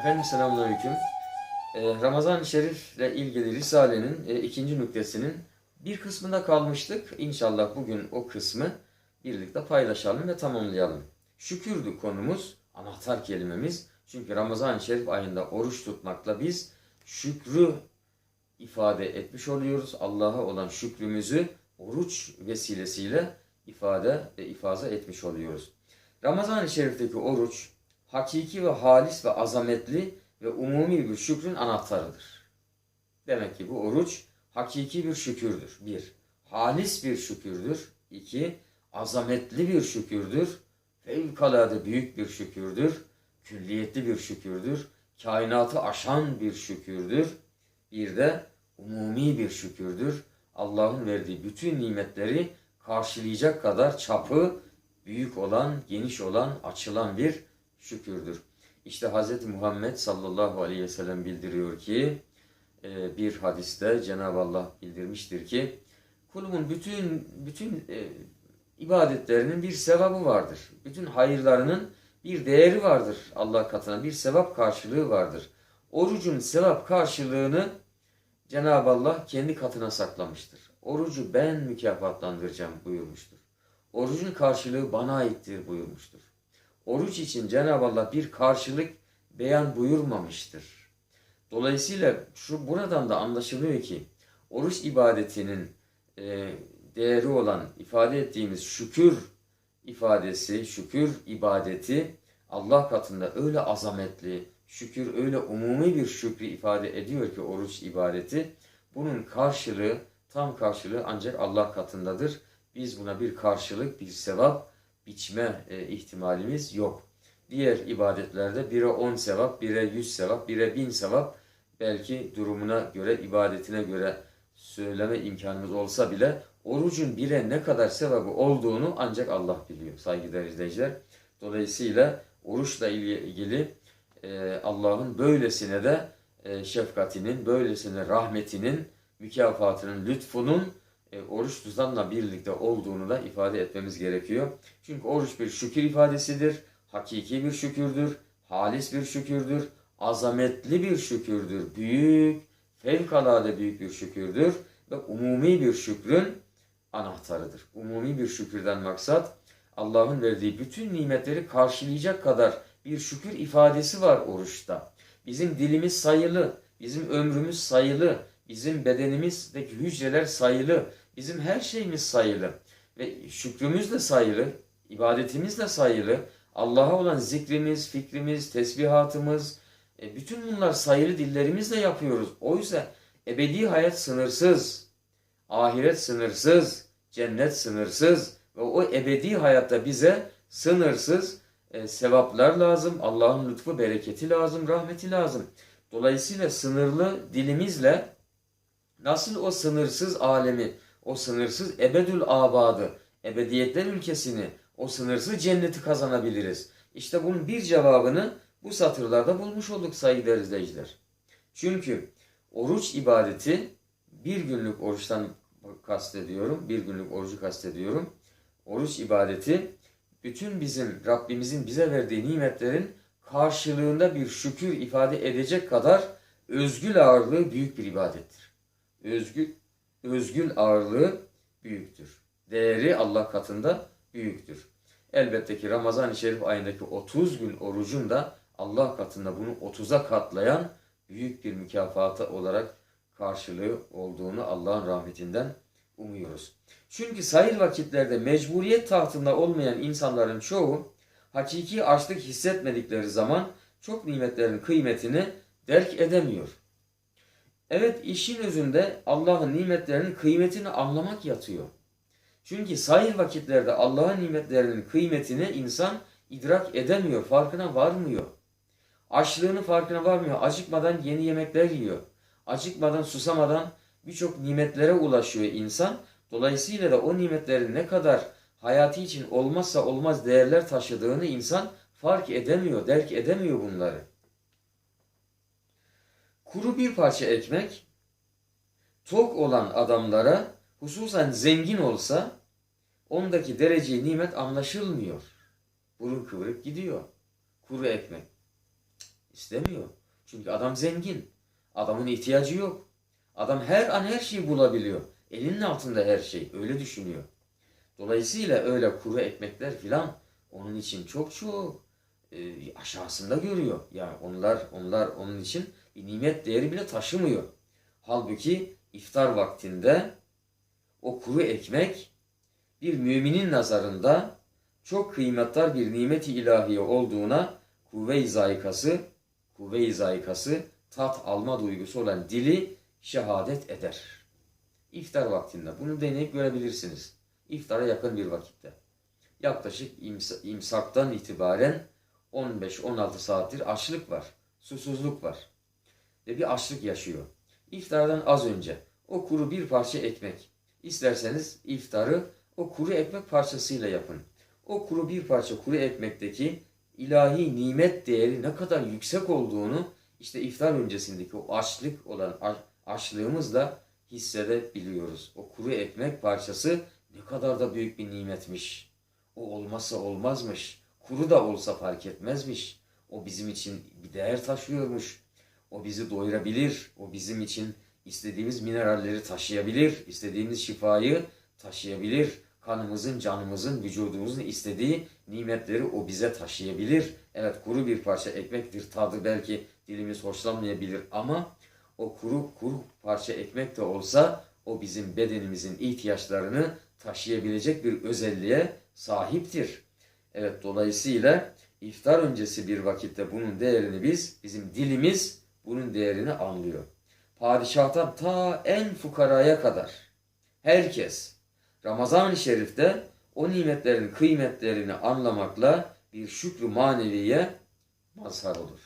Efendim selamünaleyküm. Ee, Ramazan-ı Şerif ile ilgili Risale'nin e, ikinci nüktesinin bir kısmında kalmıştık. İnşallah bugün o kısmı birlikte paylaşalım ve tamamlayalım. Şükürdü konumuz, anahtar kelimemiz. Çünkü Ramazan-ı Şerif ayında oruç tutmakla biz şükrü ifade etmiş oluyoruz. Allah'a olan şükrümüzü oruç vesilesiyle ifade ve ifaza etmiş oluyoruz. Ramazan-ı Şerif'teki oruç hakiki ve halis ve azametli ve umumi bir şükrün anahtarıdır. Demek ki bu oruç hakiki bir şükürdür. Bir, halis bir şükürdür. İki, azametli bir şükürdür. Fevkalade büyük bir şükürdür. Külliyetli bir şükürdür. Kainatı aşan bir şükürdür. Bir de umumi bir şükürdür. Allah'ın verdiği bütün nimetleri karşılayacak kadar çapı büyük olan, geniş olan, açılan bir şükürdür. İşte Hz. Muhammed sallallahu aleyhi ve sellem bildiriyor ki e, bir hadiste Cenab-ı Allah bildirmiştir ki kulumun bütün bütün e, ibadetlerinin bir sevabı vardır. Bütün hayırlarının bir değeri vardır Allah katına. Bir sevap karşılığı vardır. Orucun sevap karşılığını Cenab-ı Allah kendi katına saklamıştır. Orucu ben mükafatlandıracağım buyurmuştur. Orucun karşılığı bana aittir buyurmuştur. Oruç için Cenab-ı Allah bir karşılık beyan buyurmamıştır. Dolayısıyla şu buradan da anlaşılıyor ki oruç ibadetinin e, değeri olan ifade ettiğimiz şükür ifadesi, şükür ibadeti Allah katında öyle azametli, şükür öyle umumi bir şükrü ifade ediyor ki oruç ibadeti. Bunun karşılığı, tam karşılığı ancak Allah katındadır. Biz buna bir karşılık, bir sevap biçme e, ihtimalimiz yok. Diğer ibadetlerde bire 10 sevap, bire 100 sevap, bire 1000 sevap belki durumuna göre, ibadetine göre söyleme imkanımız olsa bile orucun bire ne kadar sevabı olduğunu ancak Allah biliyor saygıdeğer izleyiciler. Dolayısıyla oruçla ilgili e, Allah'ın böylesine de e, şefkatinin, böylesine rahmetinin, mükafatının, lütfunun e, oruç tutanla birlikte olduğunu da ifade etmemiz gerekiyor. Çünkü oruç bir şükür ifadesidir, hakiki bir şükürdür, halis bir şükürdür, azametli bir şükürdür, büyük, fevkalade büyük bir şükürdür ve umumi bir şükrün anahtarıdır. Umumi bir şükürden maksat Allah'ın verdiği bütün nimetleri karşılayacak kadar bir şükür ifadesi var oruçta. Bizim dilimiz sayılı, bizim ömrümüz sayılı, bizim bedenimizdeki hücreler sayılı, bizim her şeyimiz sayılı ve şükrümüz de sayılı, ibadetimiz de sayılı. Allah'a olan zikrimiz, fikrimiz, tesbihatımız, e, bütün bunlar sayılı dillerimizle yapıyoruz. Oysa ebedi hayat sınırsız, ahiret sınırsız, cennet sınırsız ve o ebedi hayatta bize sınırsız e, sevaplar lazım, Allah'ın lütfu, bereketi lazım, rahmeti lazım. Dolayısıyla sınırlı dilimizle nasıl o sınırsız alemi, o sınırsız ebedül abadı, ebediyetler ülkesini, o sınırsız cenneti kazanabiliriz. İşte bunun bir cevabını bu satırlarda bulmuş olduk saygıdeğer izleyiciler. Çünkü oruç ibadeti bir günlük oruçtan kastediyorum, bir günlük orucu kastediyorum. Oruç ibadeti bütün bizim Rabbimizin bize verdiği nimetlerin karşılığında bir şükür ifade edecek kadar özgül ağırlığı büyük bir ibadettir. Özgül, özgül ağırlığı büyüktür. Değeri Allah katında büyüktür. Elbette ki Ramazan-ı Şerif ayındaki 30 gün orucun da Allah katında bunu 30'a katlayan büyük bir mükafatı olarak karşılığı olduğunu Allah'ın rahmetinden umuyoruz. Çünkü sayır vakitlerde mecburiyet tahtında olmayan insanların çoğu hakiki açlık hissetmedikleri zaman çok nimetlerin kıymetini derk edemiyor. Evet işin özünde Allah'ın nimetlerinin kıymetini anlamak yatıyor. Çünkü sayır vakitlerde Allah'ın nimetlerinin kıymetini insan idrak edemiyor, farkına varmıyor. Açlığının farkına varmıyor. Acıkmadan yeni yemekler yiyor. Acıkmadan, susamadan birçok nimetlere ulaşıyor insan. Dolayısıyla da o nimetlerin ne kadar hayatı için olmazsa olmaz değerler taşıdığını insan fark edemiyor, derk edemiyor bunları. Kuru bir parça ekmek tok olan adamlara hususen zengin olsa ondaki derece nimet anlaşılmıyor. Burun kıvırıp gidiyor. Kuru ekmek. İstemiyor. Çünkü adam zengin. Adamın ihtiyacı yok. Adam her an her şeyi bulabiliyor. Elinin altında her şey. Öyle düşünüyor. Dolayısıyla öyle kuru ekmekler filan onun için çok çok e, aşağısında görüyor. Yani onlar onlar onun için nimet değeri bile taşımıyor. Halbuki iftar vaktinde o kuru ekmek bir müminin nazarında çok kıymetli bir nimeti ilahiye olduğuna kuvve-i zayikası, kuvve-i zayikası tat alma duygusu olan dili şehadet eder. İftar vaktinde bunu deneyip görebilirsiniz. İftara yakın bir vakitte. Yaklaşık ims- imsaktan itibaren 15-16 saattir açlık var, susuzluk var ve bir açlık yaşıyor. İftardan az önce o kuru bir parça ekmek. İsterseniz iftarı o kuru ekmek parçasıyla yapın. O kuru bir parça kuru ekmekteki ilahi nimet değeri ne kadar yüksek olduğunu işte iftar öncesindeki o açlık olan aç- açlığımızla hissedebiliyoruz. O kuru ekmek parçası ne kadar da büyük bir nimetmiş. O olmazsa olmazmış. Kuru da olsa fark etmezmiş. O bizim için bir değer taşıyormuş. O bizi doyurabilir. O bizim için istediğimiz mineralleri taşıyabilir. istediğimiz şifayı taşıyabilir. Kanımızın, canımızın, vücudumuzun istediği nimetleri o bize taşıyabilir. Evet kuru bir parça ekmektir. Tadı belki dilimiz hoşlanmayabilir ama o kuru kuru parça ekmek de olsa o bizim bedenimizin ihtiyaçlarını taşıyabilecek bir özelliğe sahiptir. Evet dolayısıyla iftar öncesi bir vakitte bunun değerini biz, bizim dilimiz bunun değerini anlıyor. Padişahtan ta en fukaraya kadar herkes Ramazan-ı Şerif'te o nimetlerin kıymetlerini anlamakla bir şükrü maneviye mazhar olur.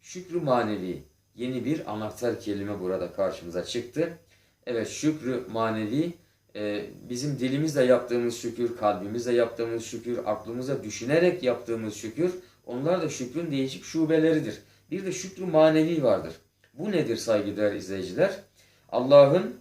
Şükrü manevi yeni bir anahtar kelime burada karşımıza çıktı. Evet şükrü manevi e, bizim dilimizle yaptığımız şükür, kalbimizle yaptığımız şükür, aklımıza düşünerek yaptığımız şükür onlar da şükrün değişik şubeleridir. Bir de şükrü manevi vardır. Bu nedir saygıdeğer izleyiciler? Allah'ın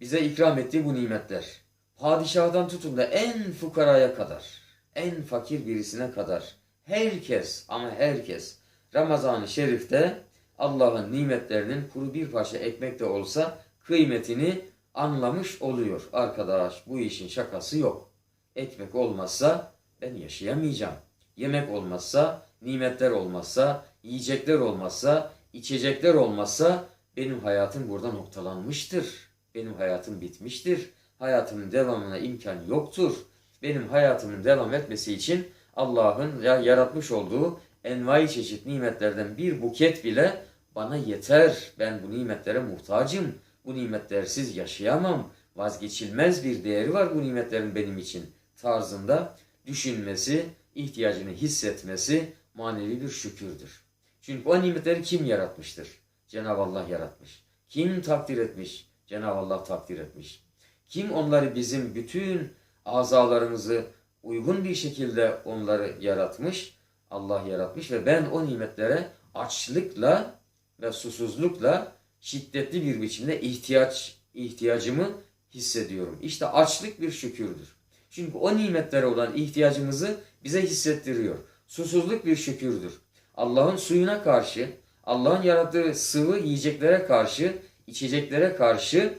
bize ikram ettiği bu nimetler. Padişahdan tutun da en fukaraya kadar, en fakir birisine kadar herkes ama herkes Ramazan-ı Şerif'te Allah'ın nimetlerinin kuru bir parça ekmek de olsa kıymetini anlamış oluyor. Arkadaş bu işin şakası yok. Ekmek olmazsa ben yaşayamayacağım. Yemek olmazsa, nimetler olmazsa, yiyecekler olmazsa, içecekler olmazsa benim hayatım burada noktalanmıştır. Benim hayatım bitmiştir. Hayatımın devamına imkan yoktur. Benim hayatımın devam etmesi için Allah'ın ya yaratmış olduğu envai çeşit nimetlerden bir buket bile bana yeter. Ben bu nimetlere muhtacım. Bu nimetlersiz yaşayamam. Vazgeçilmez bir değeri var bu nimetlerin benim için tarzında düşünmesi, ihtiyacını hissetmesi manevi bir şükürdür. Çünkü o nimetleri kim yaratmıştır? Cenab-ı Allah yaratmış. Kim takdir etmiş? Cenab-ı Allah takdir etmiş. Kim onları bizim bütün azalarımızı uygun bir şekilde onları yaratmış? Allah yaratmış ve ben o nimetlere açlıkla ve susuzlukla şiddetli bir biçimde ihtiyaç ihtiyacımı hissediyorum. İşte açlık bir şükürdür. Çünkü o nimetlere olan ihtiyacımızı bize hissettiriyor. Susuzluk bir şükürdür. Allah'ın suyuna karşı, Allah'ın yarattığı sıvı yiyeceklere karşı, içeceklere karşı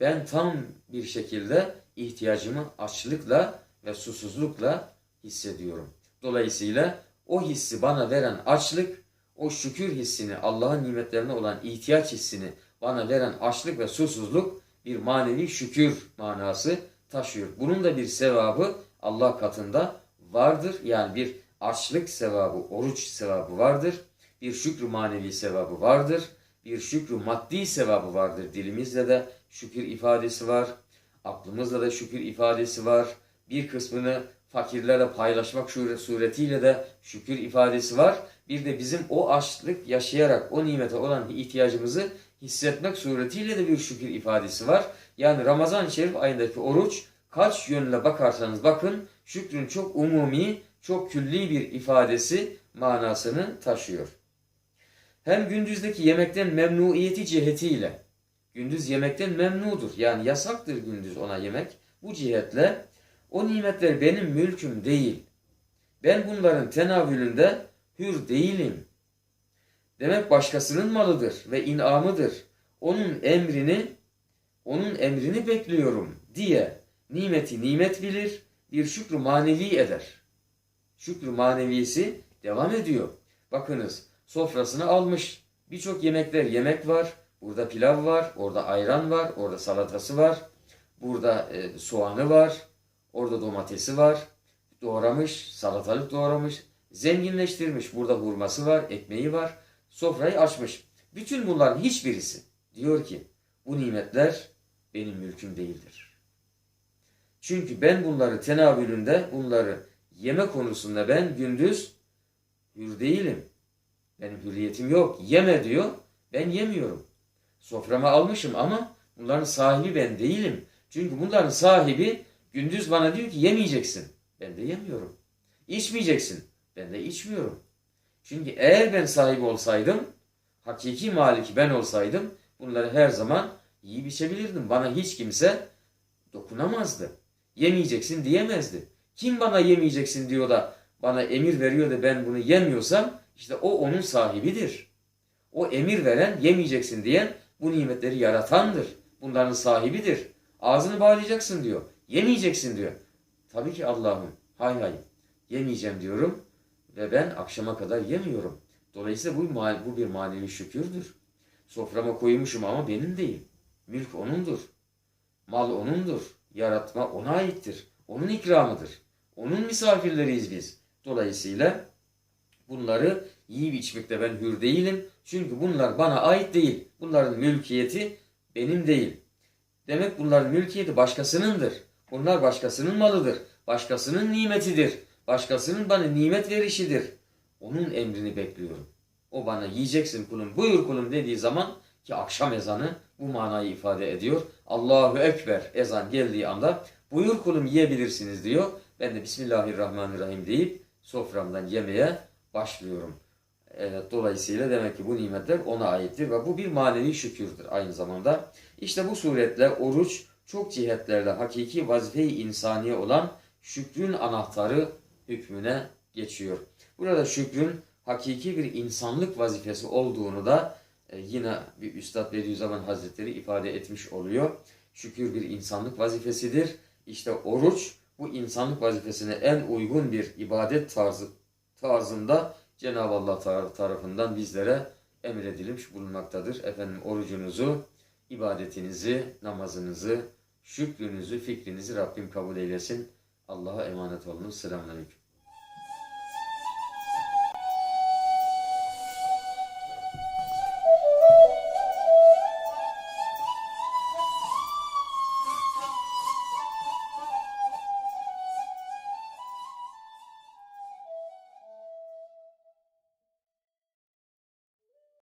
ben tam bir şekilde ihtiyacımı açlıkla ve susuzlukla hissediyorum. Dolayısıyla o hissi bana veren açlık, o şükür hissini, Allah'ın nimetlerine olan ihtiyaç hissini bana veren açlık ve susuzluk bir manevi şükür manası taşıyor. Bunun da bir sevabı Allah katında vardır. Yani bir açlık sevabı, oruç sevabı vardır. Bir şükrü manevi sevabı vardır. Bir şükrü maddi sevabı vardır. Dilimizle de şükür ifadesi var. Aklımızla da şükür ifadesi var. Bir kısmını fakirlerle paylaşmak suretiyle de şükür ifadesi var. Bir de bizim o açlık yaşayarak o nimete olan ihtiyacımızı hissetmek suretiyle de bir şükür ifadesi var. Yani Ramazan-ı Şerif ayındaki oruç kaç yönle bakarsanız bakın şükrün çok umumi, çok külli bir ifadesi manasını taşıyor. Hem gündüzdeki yemekten memnuiyeti cihetiyle, gündüz yemekten memnudur. Yani yasaktır gündüz ona yemek. Bu cihetle o nimetler benim mülküm değil. Ben bunların tenavülünde hür değilim. Demek başkasının malıdır ve inamıdır. Onun emrini, onun emrini bekliyorum diye nimeti nimet bilir, bir şükrü manevi eder. Şükrü manevisi devam ediyor. Bakınız sofrasını almış. Birçok yemekler yemek var. Burada pilav var, orada ayran var, orada salatası var. Burada e, soğanı var, orada domatesi var. Doğramış, salatalık doğramış, zenginleştirmiş. Burada hurması var, ekmeği var. Sofrayı açmış. Bütün bunların hiçbirisi diyor ki bu nimetler benim mülküm değildir. Çünkü ben bunları tenavülünde, bunları yeme konusunda ben gündüz hür değilim. Benim hürriyetim yok. Yeme diyor. Ben yemiyorum. Soframa almışım ama bunların sahibi ben değilim. Çünkü bunların sahibi gündüz bana diyor ki yemeyeceksin. Ben de yemiyorum. İçmeyeceksin. Ben de içmiyorum. Çünkü eğer ben sahibi olsaydım, hakiki maliki ben olsaydım bunları her zaman yiyip içebilirdim. Bana hiç kimse dokunamazdı. Yemeyeceksin diyemezdi. Kim bana yemeyeceksin diyor da bana emir veriyor da ben bunu yemiyorsam işte o onun sahibidir. O emir veren yemeyeceksin diyen bu nimetleri yaratandır. Bunların sahibidir. Ağzını bağlayacaksın diyor. Yemeyeceksin diyor. Tabii ki Allah'ım. Hay hay. Yemeyeceğim diyorum ve ben akşama kadar yemiyorum. Dolayısıyla bu, bu bir manevi şükürdür. Soframa koymuşum ama benim değil. Mülk onundur. Mal onundur. Yaratma ona aittir. Onun ikramıdır. Onun misafirleriyiz biz. Dolayısıyla bunları yiyip içmekte ben hür değilim. Çünkü bunlar bana ait değil. Bunların mülkiyeti benim değil. Demek bunların mülkiyeti başkasınındır. Bunlar başkasının malıdır. Başkasının nimetidir. Başkasının bana nimet verişidir. Onun emrini bekliyorum. O bana yiyeceksin kulum, buyur kulum dediği zaman ki akşam ezanı bu manayı ifade ediyor. Allahu Ekber ezan geldiği anda buyur kulum yiyebilirsiniz diyor. Ben de Bismillahirrahmanirrahim deyip soframdan yemeye başlıyorum. Evet, dolayısıyla demek ki bu nimetler ona aittir ve bu bir manevi şükürdür aynı zamanda. İşte bu suretle oruç çok cihetlerde hakiki vazife-i insaniye olan şükrün anahtarı hükmüne geçiyor. Burada şükrün hakiki bir insanlık vazifesi olduğunu da e, yine bir Üstad Bediüzzaman Hazretleri ifade etmiş oluyor. Şükür bir insanlık vazifesidir. İşte oruç bu insanlık vazifesine en uygun bir ibadet tarzı tarzında Cenab-ı Allah tar- tarafından bizlere emredilmiş bulunmaktadır. Efendim orucunuzu, ibadetinizi, namazınızı, şükrünüzü, fikrinizi Rabbim kabul eylesin. Allah'a emanet olunuz. Selamünaleyküm.